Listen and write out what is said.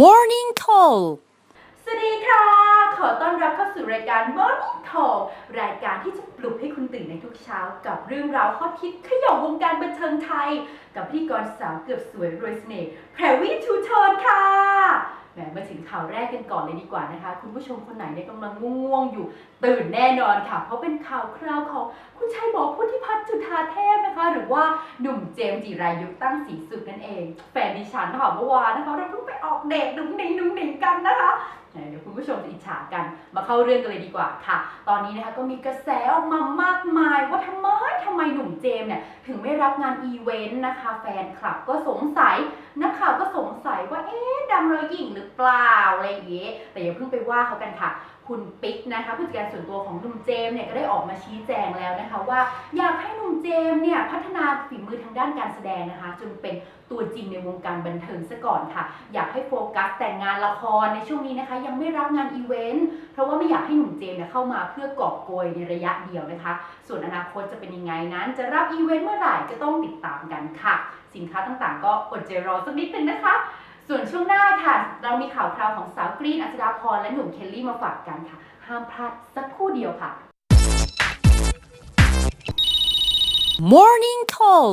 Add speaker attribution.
Speaker 1: Morning Call
Speaker 2: สวัสดีค่ะ ขอต้อนรับเข้าสู่รายการ Morning Call รายการที่จะปลุกให้คุณตื่นในทุกเช้า กับเรื่องราวข้อคิดขย่มวงการบันเทิงไทย กับพธี่กรสาวเกือบสวยรวยเสน่ห์แพรวี่ทูชนค่ะ แหมมาถึงข่าวแรกกันก่อนเลยดีกว่านะคะ คุณผู้ชมคนไหนเนี่ยกำลังง่วงๆอยู่ ตื่นแน่นอนค่ะ เพราะเป็นข่าวคราวของคุณชายหมอพุทธิพัฒน์จุธาเทพนะคะ หรือว่าหนุ่มเจมส์จิรายุตั้งศรีสุขนั่นเอง แฟนดิฉันค่ะเมื่อวานนะคะเราเพิ่งไปออกเดทดุ้งหนิงดุ้งหนิงกันนะคะเดี๋ยวคุณผู้ชมจะอิจฉากันมาเข้าเรื่องกันเลยดีกว่าค่ะ ตอนนี้นะคะก็มีกระแสออกมามากมายว่าทำไมทำไมหนุ่มเจมส์เนี่ยถึงไม่รับงานอีเวนต์นะคะ แฟนคลับก็สงสัยนักข่าวก็สงสัย ว่าเอ๊ะดังเลยหญิงหรือเปล่าอะไรอย่างเงี้ยแต่อย่าเพิ่งไปว่าเขากันค่ะ คุณปิ๊กนะคะผู้จัดการส่วนตัวของหนุ่มเจมส์เนี่ยก็ได้ออกมาชี้แจงแล้วนะคะว่า อยากให้หนุ่มเจมส์เนี่ยพัฒนาฝีมือทางด้านการแสดงนะคะจนเป็นตัวจริงในวงการบันเทิงซะก่อนค่ะ อยากให้โฟกัสแต่งงานละครในช่วงนี้นะคะ ยังไม่รับงานอีเวนต์เพราะว่าไม่อยากให้หนุ่มเจมส์เนี่ยเข้ามาเพื่อกอบโกยในระยะเดียวนะคะ ส่วนอนาคตจะเป็นยังไงนั้น จะรับอีเวนต์เมื่อไหร่ก็ต้องติดตามกันค่ะ สินค้าต่างๆ ก็อดใจรอสักนิดนึงนะคะ ส่วนช่วงหน้า ค่ะ เรามีข่าวคราวของสาวกรีนอัจดาพรและหนุ่มเคลลี่มาฝากกันค่ะ ห้ามพลาดสักคู่เดียวค่ะ
Speaker 1: Morning Call